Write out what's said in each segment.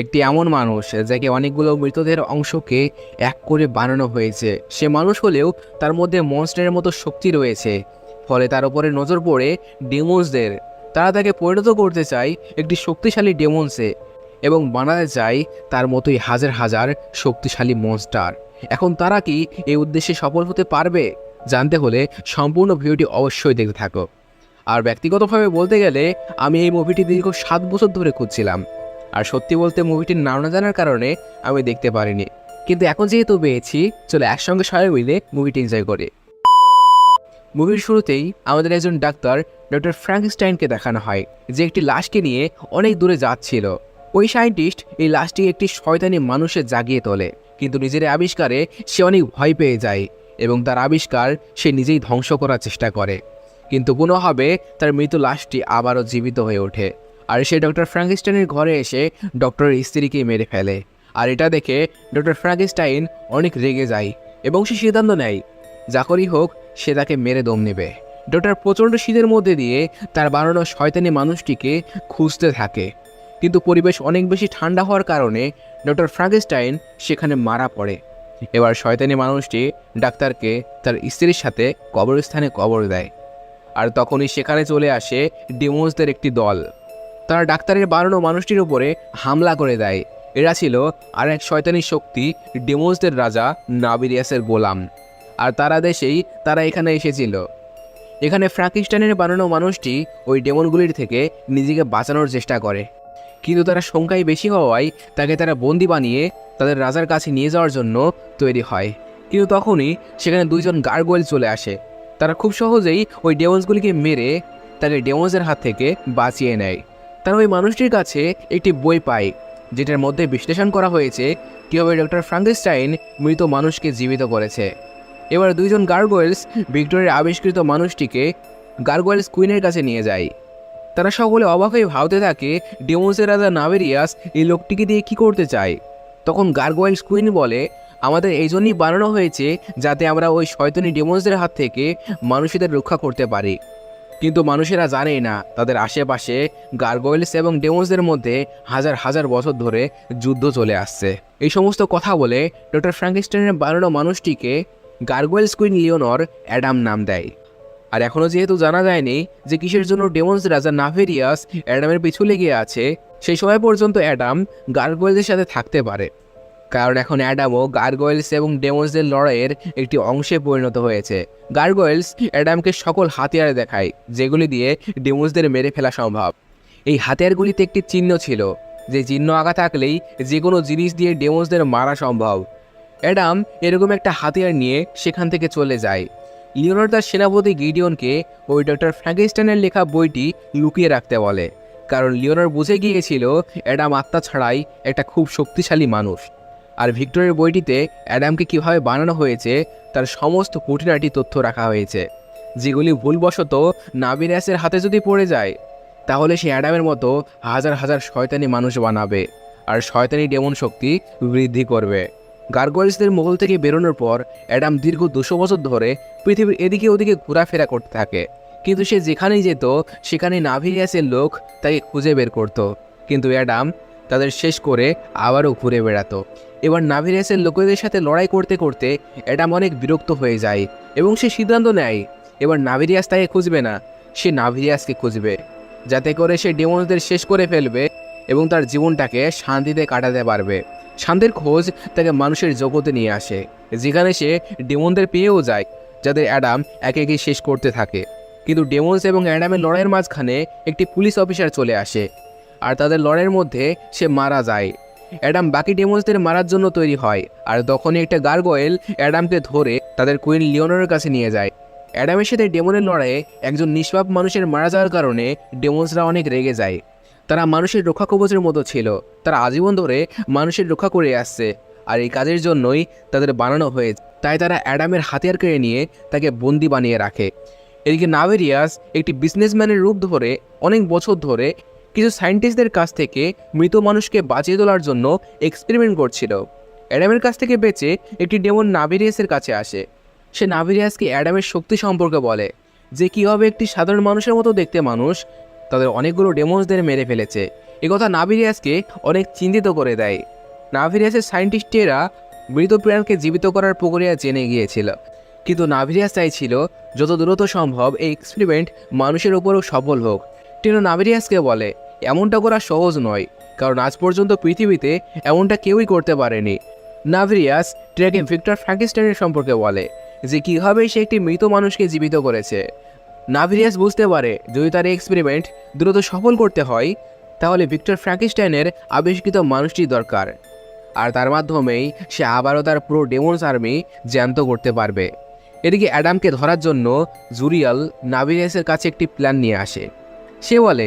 একটি এমন মানুষ যাকে অনেকগুলো মৃতদের অংশকে এক করে বানানো হয়েছে। সে মানুষ হলেও তার মধ্যে মনস্টারের মতো শক্তি রয়েছে, ফলে তার উপরে নজর পড়ে ডেমন্সদের তারা তাকে পরিণত করতে চায় একটি শক্তিশালী ডেমন্সে এবং বানাতে চায় তার মতোই হাজার হাজার শক্তিশালী মনস্টার এখন তারা কি এই উদ্দেশ্যে সফল হতে পারবে? জানতে হলে সম্পূর্ণ ভিডিওটি অবশ্যই দেখতে থাকো। আর ব্যক্তিগতভাবে বলতে গেলে, আমি এই মুভিটি দীর্ঘ সাত বছর ধরে খুঁজছিলাম। আর সত্যি বলতে মুভিটির নাম না জানার কারণে আমি দেখতে পারিনি। কিন্তু এখন যেহেতু পেয়েছি, চলে একসঙ্গে সবাই মিলে মুভিটি এনজয় করি। মুভির শুরুতেই আমাদের একজন ডাক্তার ডক্টর ফ্র্যাঙ্কস্টাইনকে দেখানো হয়, যে একটি লাশকে নিয়ে অনেক দূরে যাচ্ছিল। ওই সায়েন্টিস্ট এই লাশটি একটি শয়তানি মানুষের জাগিয়ে তোলে, কিন্তু নিজের আবিষ্কারে সে অনেক ভয় পেয়ে যায় এবং তার আবিষ্কার সে নিজেই ধ্বংস করার চেষ্টা করে। কিন্তু কোনোভাবে তার মৃত লাশটি আবারও জীবিত হয়ে ওঠে। আর সে ডক্টর ফ্র্যাঙ্কস্টাইনের ঘরে এসে ডক্টরের স্ত্রীকে মেরে ফেলে। আর এটা দেখে ডক্টর ফ্র্যাঙ্কস্টাইন অনেক রেগে যায় এবং সে সিদ্ধান্ত নেয়, যা করেই হোক, সে তাকে মেরে দম নেবে। ডক্টর প্রচণ্ড শীতের মধ্যে দিয়ে তার বানানো শয়তানি মানুষটিকে খুঁজতে থাকে। কিন্তু পরিবেশ অনেক বেশি ঠান্ডা হওয়ার কারণে ডক্টর ফ্র্যাঙ্কস্টাইন সেখানে মারা পড়ে। এবার শয়তানি মানুষটি ডাক্তারকে তার স্ত্রীর সাথে কবরস্থানে কবর দেয়। আর তখনই সেখানে চলে আসে ডিমোসদের একটি দল। তারা ডাক্তারের বানানো মানুষটির উপরে হামলা করে দেয়। এরা ছিল আর এক শয়তানি শক্তি ডেমোসদের রাজা নাবিরিয়াসের গোলাম। আর তারা দেশেই তারা এখানে এসেছিল। এখানে ফ্রাঙ্কিস্টানের বানানো মানুষটি ওই ডেমনগুলির থেকে নিজেকে বাঁচানোর চেষ্টা করে। কিন্তু তারা সংখ্যায় বেশি হওয়ায় তাকে তারা বন্দি বানিয়ে তাদের রাজার কাছে নিয়ে যাওয়ার জন্য তৈরি হয়। কিন্তু তখনই সেখানে দুইজন গার্গোয়েল চলে আসে। তারা খুব সহজেই ওই ডেমন্সগুলিকে মেরে তাকে ডেমন্সের হাত থেকে বাঁচিয়ে নেয়। তারা ওই মানুষটির কাছে একটি বই পায় যেটার মধ্যে বিশ্লেষণ করা হয়েছে কীভাবে ডক্টর ফ্রাঙ্কেস্টাইন মৃত মানুষকে জীবিত করেছে। এবার দুইজন গার্গোয়েলস ভিক্টোরিয়ার আবিষ্কৃত মানুষটিকে গার্গোয়েলস কুইনের কাছে নিয়ে যায়। তারা সকলে অবাক হয়ে ভাবতে থাকে, ডেমোসের রাজা নাভেরিয়াস এই লোকটিকে দিয়ে কি করতে চায়? তখন গার্গোয়েলস কুইন বলে, আমাদের এই জন্যই বানানো হয়েছে যাতে আমরা ওই শয়তনী ডেমোসদের হাত থেকে মানুষদের রক্ষা করতে পারি। কিন্তু মানুষেরা জানেই না, তাদের আশেপাশে গার্গোয়েলস এবং ডেমোসদের মধ্যে হাজার হাজার বছর ধরে যুদ্ধ চলে আসছে। এই সমস্ত কথা বলে ডক্টর ফ্র্যাঙ্কস্টাইনের বানানো মানুষটিকে গার্গোয়েলস কুইন লিওনর অ্যাডাম নাম দেয়। আর এখনও যেহেতু জানা যায়নি যে কিসের জন্য ডেমন্স রাজা নাভেরিয়াস অ্যাডামের পিছু লেগে আছে, সেই সময় পর্যন্ত অ্যাডাম গার্গোয়েলসের সাথে থাকতে পারে। কারণ এখন অ্যাডামও গার্গোয়েলস এবং ডেমন্সদের লড়াইয়ের একটি অংশে পরিণত হয়েছে। গার্গোয়েলস অ্যাডামকে সকল হাতিয়ার দেখায়, যেগুলি দিয়ে ডেমন্সদের মেরে ফেলা সম্ভব। এই হাতিয়ারগুলিতে একটি চিহ্ন ছিল, যে চিহ্ন আঁকা থাকলেই যে কোনো জিনিস দিয়ে ডেমন্সদের মারা সম্ভব। অ্যাডাম এরকম একটা হাতিয়ার নিয়ে সেখান থেকে চলে যায়। লিওনার তার সেনাপতি গিডিয়নকে ওই ডক্টর ফ্র্যাঙ্কেস্টাইনের লেখা বইটি লুকিয়ে রাখতে বলে, কারণ লিওনার বুঝে গিয়েছিল অ্যাডাম আত্মা ছাড়াই একটা খুব শক্তিশালী মানুষ। আর ভিক্টরের বইটিতে অ্যাডামকে কীভাবে বানানো হয়েছে, তার সমস্ত খুঁটিনাটি তথ্য রাখা হয়েছে। যেগুলি ভুলবশত নাবিরাসের হাতে যদি পড়ে যায়, তাহলে সে অ্যাডামের মতো হাজার হাজার শয়তানি মানুষ বানাবে, আর শয়তানি ডেমন শক্তি বৃদ্ধি করবে। গার্গোয়েলসদের মহল থেকে বেরোনোর পর, অ্যাডাম দীর্ঘ দুশো বছর ধরে পৃথিবীর এদিকে ওদিকে ঘোরাফেরা করতে থাকে। কিন্তু সে যেখানেই যেত, সেখানে নাভিরিয়াসের লোক তাকে খুঁজে বের করত। কিন্তু অ্যাডাম তাদের শেষ করে আবারও ঘুরে বেড়াতো। এবার নাভিরিয়াসের লোকেদের সাথে লড়াই করতে করতে অ্যাডাম অনেক বিরক্ত হয়ে যায় এবং সে সিদ্ধান্ত নেয়, এবার নাভিরিয়াস তাকে খুঁজবে না, সে নাভিরিয়াসকে খুঁজবে। যাতে করে সে ডেমনদের শেষ করে ফেলবে এবং তার জীবনটাকে শান্তিতে কাটাতে পারবে। শান্তির খোঁজ তাকে মানুষের জগতে নিয়ে আসে, যেখানে সে ডেমনদের পেয়েও যায়, যাদের অ্যাডাম একে একে শেষ করতে থাকে। কিন্তু ডেমন্স এবং অ্যাডামের লড়াইয়ের মাঝখানে একটি পুলিশ অফিসার চলে আসে আর তাদের লড়াইয়ের মধ্যে সে মারা যায়। অ্যাডাম বাকি ডেমন্সদের মারার জন্য তৈরি হয় আর তখনই একটা গার্গোয়েল অ্যাডামকে ধরে তাদের কুইন লিওনের কাছে নিয়ে যায়। অ্যাডামের সাথে ডেমনের লড়াইয়ে একজন নিষ্পাপ মানুষের মারা যাওয়ার কারণে ডেমন্সরা অনেক রেগে যায়। তারা মানুষের রক্ষা কবচের মতো ছিল। তারা আজীবন ধরে মানুষের রক্ষা করে আসছে আর এই কাজের জন্যই তাদের বানানো হয়েছে। তাই তারা অ্যাডামের হাতিয়ার কেড়ে নিয়ে তাকে বন্দি বানিয়ে রাখে। এদিকে নাভেরিয়াস একটি বিজনেসম্যানের রূপ ধরে অনেক বছর ধরে কিছু সায়েন্টিস্টদের কাছ থেকে মৃত মানুষকে বাঁচিয়ে তোলার জন্য এক্সপেরিমেন্ট করছিল। অ্যাডামের কাছ থেকে বেঁচে একটি ডেমন নাভেরিয়াসের কাছে আসে। সে নাভেরিয়াসকে অ্যাডামের শক্তি সম্পর্কে বলে, যে কীভাবে একটি সাধারণ মানুষের মতো দেখতে মানুষ তাদের অনেকগুলো ডেমোসদের মেরে ফেলেছে। একথা নাভিরিয়াসকে অনেক চিন্তিত করে দেয়। নাভিরিয়াসের সায়েন্টিস্টেরা মৃত প্রাণকে জীবিত করার প্রক্রিয়া জেনে গিয়েছিল। কিন্তু নাভিরিয়াস চাইছিল যত দ্রুত সম্ভব এই এক্সপেরিমেন্ট মানুষের ওপরও সফল হোক। টেনো নাভিরিয়াসকে বলে এমনটা করা সহজ নয়, কারণ আজ পর্যন্ত পৃথিবীতে এমনটা কেউই করতে পারেনি। নাভিরিয়াস টেরাকে ভিক্টর ফ্র্যাঙ্কিস্টাইনের সম্পর্কে বলে যে কীভাবে সে একটি মৃত মানুষকে জীবিত করেছে। নাভিরিয়াস বুঝতে পারে, যদি তার এক্সপেরিমেন্ট দ্রুত সফল করতে হয়, তাহলে ভিক্টর ফ্র্যাঙ্কিস্টাইনের আবিষ্কৃত মানুষটি দরকার। আর তার মাধ্যমেই সে আবারও তার পুরো ডেমন্স আর্মি জ্যান্ত করতে পারবে। এদিকে অ্যাডামকে ধরার জন্য জুরিয়াল নাভিরিয়াসের কাছে একটি প্ল্যান নিয়ে আসে। সে বলে,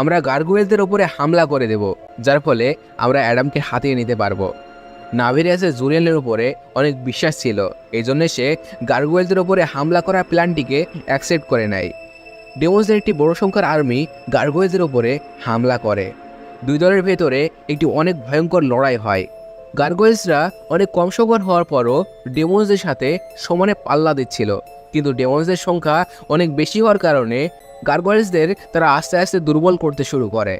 আমরা গার্গুয়েলদের ওপরে হামলা করে দেব, যার ফলে আমরা অ্যাডামকে হাতিয়ে নিতে পারব। নাভিরিয়াসের জুরিয়ালের উপরে অনেক বিশ্বাস ছিল এই জন্য সে গার্গুয়েলদের ওপরে হামলা করার প্ল্যানটিকে অ্যাকসেপ্ট করে নেয়। ডেমোসদের একটি বড় সংখ্যার আর্মি গার্গুয়েলদের ওপরে হামলা করে। দুই দলের ভেতরে একটি অনেক ভয়ঙ্কর লড়াই হয়। গার্গোয়েলসরা অনেক কম সংখ্যক হওয়ার পরও ডেমোসদের সাথে সমানে পাল্লা দিচ্ছিল, কিন্তু ডেমোসদের সংখ্যা অনেক বেশি হওয়ার কারণে গার্গোয়েলসদের তারা আস্তে আস্তে দুর্বল করতে শুরু করে।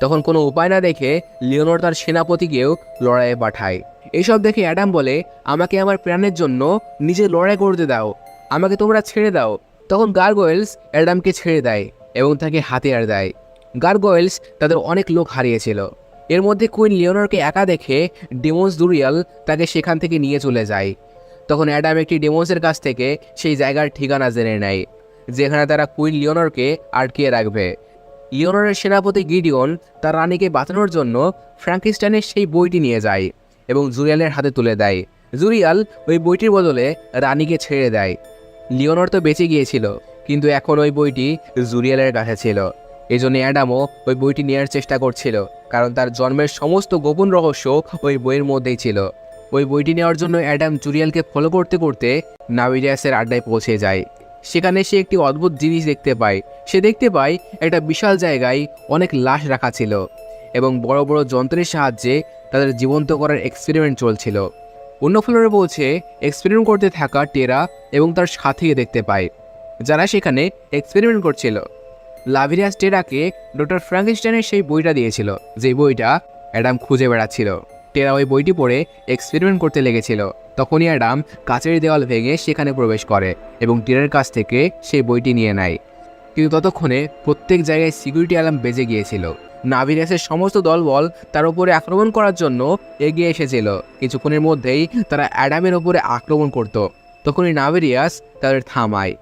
তখন কোনো উপায় না দেখে লিওনর তার সেনাপতিকেও লড়াইয়ে পাঠায়। এইসব দেখে অ্যাডাম বলে, আমাকে আমার প্রাণের জন্য নিজে লড়াই করতে দাও, আমাকে তোমরা ছেড়ে দাও। তখন গার্গোয়েলস অ্যাডামকে ছেড়ে দেয় এবং তাকে হাতিয়ার দেয়। গার্গোয়েলস তাদের অনেক লোক হারিয়েছিল। এর মধ্যে কুইন লিওনরকে একা দেখে ডেমোস দুরিয়াল তাকে সেখান থেকে নিয়ে চলে যায়। তখন অ্যাডাম একটি ডেমোসের কাছ থেকে সেই জায়গার ঠিকানা জেনে নেয়। যেখানে তারা কুইন লিওনরকে আটকিয়ে রাখবে। লিওনরের সেনাপতি গিডিয়ন তার রানীকে বাঁচানোর জন্য ফ্র্যাঙ্কিস্টাইনের সেই বইটি নিয়ে যায় এবং জুরিয়ালের হাতে তুলে দেয়। জুরিয়াল ওই বইটির বদলে রানীকে ছেড়ে দেয়। লিওনর তো বেঁচে গিয়েছিল, কিন্তু এখন ওই বইটি জুরিয়ালের কাছে ছিল। এই জন্য অ্যাডামও ওই বইটি নেওয়ার চেষ্টা করছিল, কারণ তার জন্মের সমস্ত গোপন রহস্য ওই বইয়ের মধ্যেই ছিল। ওই বইটি নেওয়ার জন্য অ্যাডাম জুরিয়ালকে ফলো করতে করতে নাভিরিয়াসের আড্ডায় পৌঁছে যায়। সেখানে সে একটি অদ্ভুত জিনিস দেখতে পায়। সে দেখতে পায় একটা বিশাল জায়গায় অনেক লাশ রাখা ছিল এবং বড় বড় যন্ত্রের সাহায্যে তাদের জীবন্ত করার এক্সপেরিমেন্ট চলছিল। অন্য ফ্লোরে পৌঁছে এক্সপেরিমেন্ট করতে থাকা টেরা এবং তার সাথীকে দেখতে পায়, যারা সেখানে এক্সপেরিমেন্ট করছিল। লাভিরিয়াস টেরাকে ডক্টর ফ্র্যাঙ্কিস্টাইনের সেই বইটা দিয়েছিল যে বইটা অ্যাডাম খুঁজে বেড়াচ্ছিল। টেরা ওই বইটি পড়ে এক্সপেরিমেন্ট করতে লেগেছিল। তখনই অ্যাডাম কাচের দেওয়াল ভেঙে সেখানে প্রবেশ করে এবং টেরার কাছ থেকে সেই বইটি নিয়ে নেয়। কিন্তু ততক্ষণে প্রত্যেক জায়গায় সিকিউরিটি অ্যালার্ম বেজে গিয়েছিল। নাভিরিয়াসের সমস্ত দলবল তার উপরে আক্রমণ করার জন্য এগিয়ে এসেছিল। কিছুক্ষণের মধ্যেই তারা অ্যাডামের ওপরে আক্রমণ করত। তখনই নাভেরিয়াস তাদের থামায়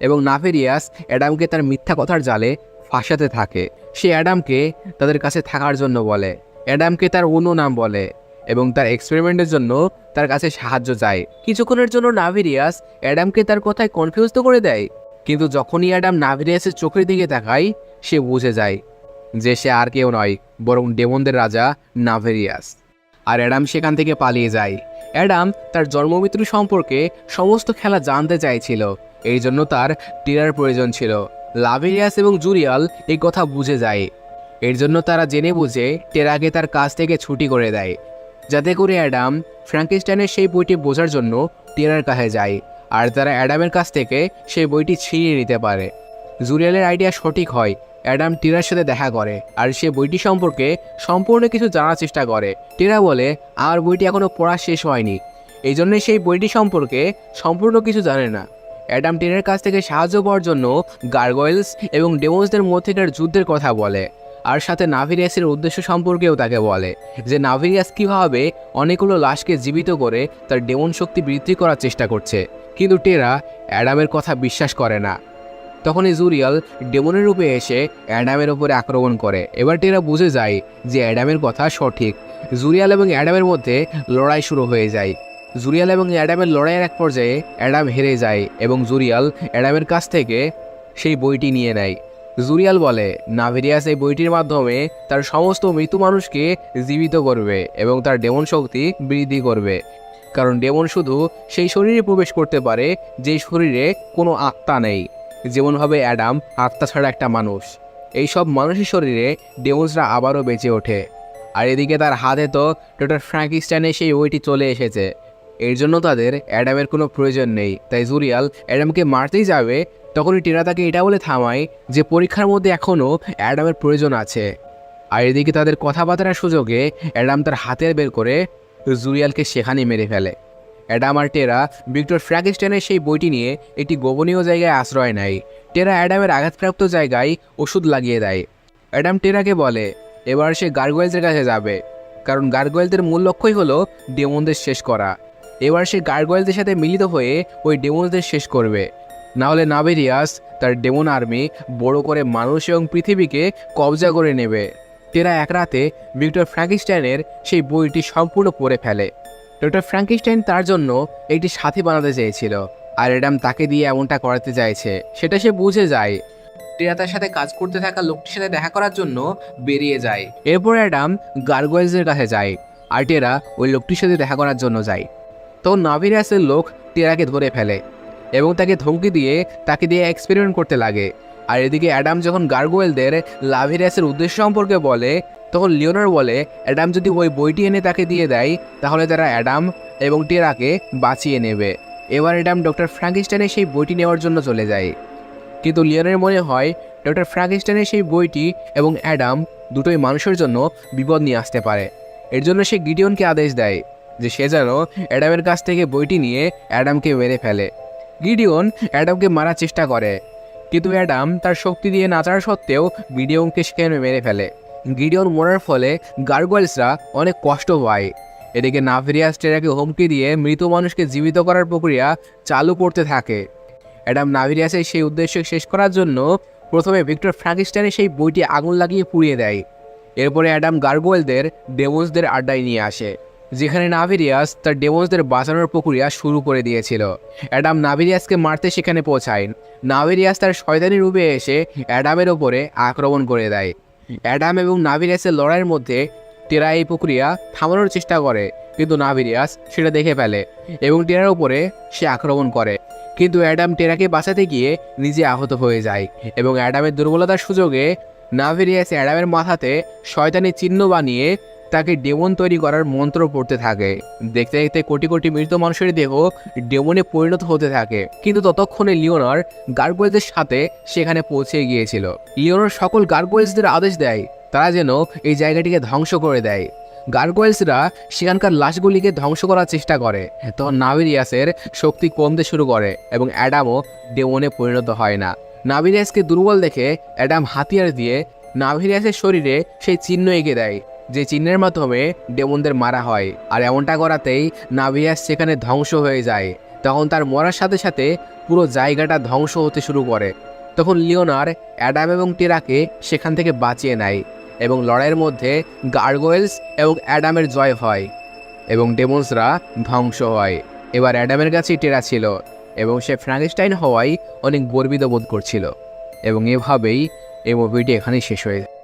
এবং নাভেরিয়াস অ্যাডামকে তার মিথ্যা কথার জালে ফাঁসাতে থাকে। সে অ্যাডামকে তাদের কাছে থাকার জন্য বলে। অ্যাডামকে তার অন্য নাম বলে। এবং তার এক্সপেরিমেন্টের জন্য তার কাছে সাহায্য চায়। কিছুক্ষণের জন্য নাভিরিয়াস অ্যাডামকে তার কথায় কনফিউজ তো করে দেয়। কিন্তু যখনই অ্যাডাম নাভিরিয়াসের চোখের দিকে তাকায়, সে বুঝে যায় যে সে আর কেউ নয়, বরং ডেমনদের রাজা নাভেরিয়াস। আর অ্যাডাম সেখান থেকে পালিয়ে যায়। অ্যাডাম তার জন্মমৃত্যু সম্পর্কে সমস্ত খেলা জানতে চাইছিল। এই জন্য তার টিরার প্রয়োজন ছিল। লাভেরিয়াস এবং জুরিয়াল এই কথা বুঝে যায়। এর জন্য তারা জেনে বুঝে টেরাকে তার কাছ থেকে ছুটি করে দেয়। যাতে করে অ্যাডাম ফ্র্যাঙ্কিস্টাইনের সেই বইটি বোঝার জন্য টেরার কাছে যায়, আর তারা অ্যাডামের কাছ থেকে সেই বইটি ছিনিয়ে নিতে পারে। জুরিয়ালের আইডিয়া সঠিক হয়, অ্যাডাম টিরার সাথে দেখা করে, আর সে বইটি সম্পর্কে সম্পূর্ণ কিছু জানার চেষ্টা করে। টেরা বলে আর বইটি এখনও পড়া শেষ হয়নি। এই জন্যে সেই বইটি সম্পর্কে সম্পূর্ণ কিছু জানে না। অ্যাডাম টেনের কাছ থেকে সাহায্য পাওয়ার জন্য গার্গয়েলস এবং ডেমোসদের মধ্যেকার যুদ্ধের কথা বলে। আর সাথে নাভিরিয়াসের উদ্দেশ্য সম্পর্কেও তাকে বলে যে নাভিরিয়াস কীভাবে অনেকগুলো লাশকে জীবিত করে তার ডেমন শক্তি বৃদ্ধি করার চেষ্টা করছে। কিন্তু টেরা অ্যাডামের কথা বিশ্বাস করে না। তখনই জুরিয়াল ডেমনের রূপে এসে অ্যাডামের ওপরে আক্রমণ করে। এবার টেরা বুঝে যায় যে অ্যাডামের কথা সঠিক। জুরিয়াল এবং অ্যাডামের মধ্যে লড়াই শুরু হয়ে যায়। জুরিয়াল এবং অ্যাডামের লড়াইয়ের এক পর্যায়ে অ্যাডাম হেরে যায় এবং জুরিয়াল অ্যাডামের কাছ থেকে সেই বইটি নিয়ে নেয়। জুরিয়াল বলে, নাভেরিয়াস এই বইটির মাধ্যমে তার সমস্ত মৃত মানুষকে জীবিত করবে এবং তার ডেমন শক্তি বৃদ্ধি করবে। কারণ ডেমন শুধু সেই শরীরে প্রবেশ করতে পারে যেই শরীরে কোনো আত্মা নেই। যেমনভাবে অ্যাডাম আত্মা ছাড়া একটা মানুষ। এই সব মানুষের শরীরে ডেমন্সরা আবারও বেঁচে ওঠে। আর এদিকে তার হাতে তো ডক্টর ফ্র্যাঙ্কিস্টাইনের সেই বইটি চলে এসেছে। এর জন্য তাদের অ্যাডামের কোনো প্রয়োজন নেই। তাই জুরিয়াল অ্যাডামকে মারতেই যাবে তখনই টেরা তাকে এটা বলে থামায় যে পরীক্ষার মধ্যে এখনও অ্যাডামের প্রয়োজন আছে। আর এদিকে তাদের কথাবার্তার সুযোগে অ্যাডাম তার হাতের বের করে জুরিয়ালকে সেখানে মেরে ফেলে। অ্যাডাম আর টেরা ভিক্টর ফ্র্যাগস্টেনের সেই বইটি নিয়ে একটি গোপনীয় জায়গায় আশ্রয় নেয়। টেরা অ্যাডামের আঘাতপ্রাপ্ত জায়গায় ওষুধ লাগিয়ে দেয়। অ্যাডাম টেরাকে বলে, এবার সে গার্গোয়েলসের কাছে যাবে। কারণ গার্গোয়েলদের মূল লক্ষ্যই হলো ডেমনদের শেষ করা। এবার সে গার্গোয়েলদের সাথে মিলিত হয়ে ওই ডেমনদের শেষ করবে। না হলে নাবেরিয়াস তার ডেমন আর্মি বড় করে মানুষ এবং পৃথিবীকে কবজা করে নেবে। টেরা এক রাতে ভিক্টর ফ্র্যাঙ্কিস্টাইনের সেই বইটি সম্পূর্ণ পড়ে ফেলে। ডক্টর ফ্র্যাঙ্কিস্টাইন তার জন্য একটি সাথী বানাতে চেয়েছিল আর এডাম তাকে দিয়ে এমনটা করাতে চাইছে। সেটা সে বুঝে যায়। টেরা তার সাথে কাজ করতে থাকা লোকটির সাথে দেখা করার জন্য বেরিয়ে যায়। এরপর অ্যাডাম গার্গোয়েলসের কাছে যায় আর টেরা ওই লোকটির সাথে দেখা করার জন্য যায়। তখন নাভিরাসের লোক টেরাকে ধরে ফেলে। এবং তাকে ধমকি দিয়ে, তাকে দিয়ে এক্সপেরিমেন্ট করতে লাগে। আর এদিকে অ্যাডাম যখন গার্গোয়েলদের লাভিরাসের উদ্দেশ্য সম্পর্কে বলে, তখন লিওনার বলে, অ্যাডাম যদি ওই বইটি এনে তাকে দিয়ে দেয়, তাহলে তারা অ্যাডাম এবং টেরাকে বাঁচিয়ে নেবে। এবার অ্যাডাম ডক্টর ফ্র্যাঙ্কিস্টাইনের সেই বইটি নেওয়ার জন্য চলে যায়। কিন্তু লিওনের মনে হয়, ডক্টর ফ্র্যাঙ্কিস্টাইনের সেই বইটি এবং অ্যাডাম দুটোই মানুষের জন্য বিপদ নিয়ে আসতে পারে। এর জন্য সে গিডিয়নকে আদেশ দেয় যে, সে যেন অ্যাডামের কাছ থেকে বইটি নিয়ে অ্যাডামকে মেরে ফেলে। গিডিয়ন অ্যাডামকে মারার চেষ্টা করে। কিন্তু অ্যাডাম তার শক্তি দিয়ে নাচার সত্ত্বেও গিডিয়নকে সেখানে মেরে ফেলে। গিডিয়ন মরার ফলে গার্গোয়েলসরা অনেক কষ্ট পায়। এদিকে নাভেরিয়াস টেরাকে হুমকি দিয়ে মৃত মানুষকে জীবিত করার প্রক্রিয়া চালু করতে থাকে। অ্যাডাম নাভিরিয়াসের সেই উদ্দেশ্য শেষ করার জন্য প্রথমে ভিক্টর ফ্র্যাঙ্কিস্টাইনের সেই বইটি আগুন লাগিয়ে পুড়িয়ে দেয়। এরপরে অ্যাডাম গার্গোয়েলদের ডেমোসদের আড্ডায় নিয়ে আসে। যেখানে নাভিরিয়াস তার ডেমোসদের বাঁচানোর প্রক্রিয়া শুরু করে দিয়েছিল। অ্যাডাম নাভিরিয়াসকে মারতে সেখানে পৌঁছায়। নাভিরিয়াস তার শয়তানি রূপে এসে অ্যাডামের ওপরে আক্রমণ করে দেয়। অ্যাডাম এবং নাভিরিয়াসের লড়াইয়ের মধ্যে টেরা এই প্রক্রিয়া থামানোর চেষ্টা করে, কিন্তু নাভিরিয়াস সেটা দেখে ফেলে এবং টেরার উপরে সে আক্রমণ করে। কিন্তু অ্যাডাম টেরাকে বাঁচাতে গিয়ে নিজে আহত হয়ে যায় এবং অ্যাডামের দুর্বলতার সুযোগে নাভেরিয়াস অ্যাডামের মাথাতে শয়তানি চিহ্ন বানিয়ে তাকে ডেমন তৈরি করার মন্ত্র পড়তে থাকে। দেখতে দেখতে কোটি কোটি মৃত মানুষের দেহ ডেমনে পরিণত হতে থাকে। কিন্তু ততক্ষণে লিওনার গার্গোয়েলসদের সাথে সেখানে পৌঁছে গিয়েছিল। লিওনার সকল গার্গোয়েলসদের আদেশ দেয়, তারা যেন এই জায়গাটিকে ধ্বংস করে দেয়। গার্গোয়েলসরা সেখানকার লাশগুলিকে ধ্বংস করার চেষ্টা করে। তখন নাভিরিয়াসের শক্তি কমতে শুরু করে এবং অ্যাডামও ডেমনে পরিণত হয় না। নাভিরিয়াসকে দুর্বল দেখে অ্যাডাম হাতিয়ার দিয়ে নাভিরিয়াসের শরীরে সেই চিহ্ন এঁকে দেয়। যে চিহ্নের মাধ্যমে ডেমনদের মারা হয়। আর এমনটা করাতেই নাভিরিয়াস সেখানে ধ্বংস হয়ে যায়। তখন তার মরার সাথে সাথে পুরো জায়গাটা ধ্বংস হতে শুরু করে। তখন লিওনার, অ্যাডাম এবং টেরাকে সেখান থেকে বাঁচিয়ে নেয় এবং লড়াইয়ের মধ্যে গার্গোয়েলস এবং অ্যাডামের জয় হয় এবং ডেমন্সরা ধ্বংস হয়। এবার অ্যাডামের কাছেই টেরা ছিল এবং সে ফ্র্যাঙ্কস্টাইন হওয়ায় অনেক গর্বিত বোধ করছিল। এবং এভাবেই এই মুভিটি এখানেই শেষ হয়ে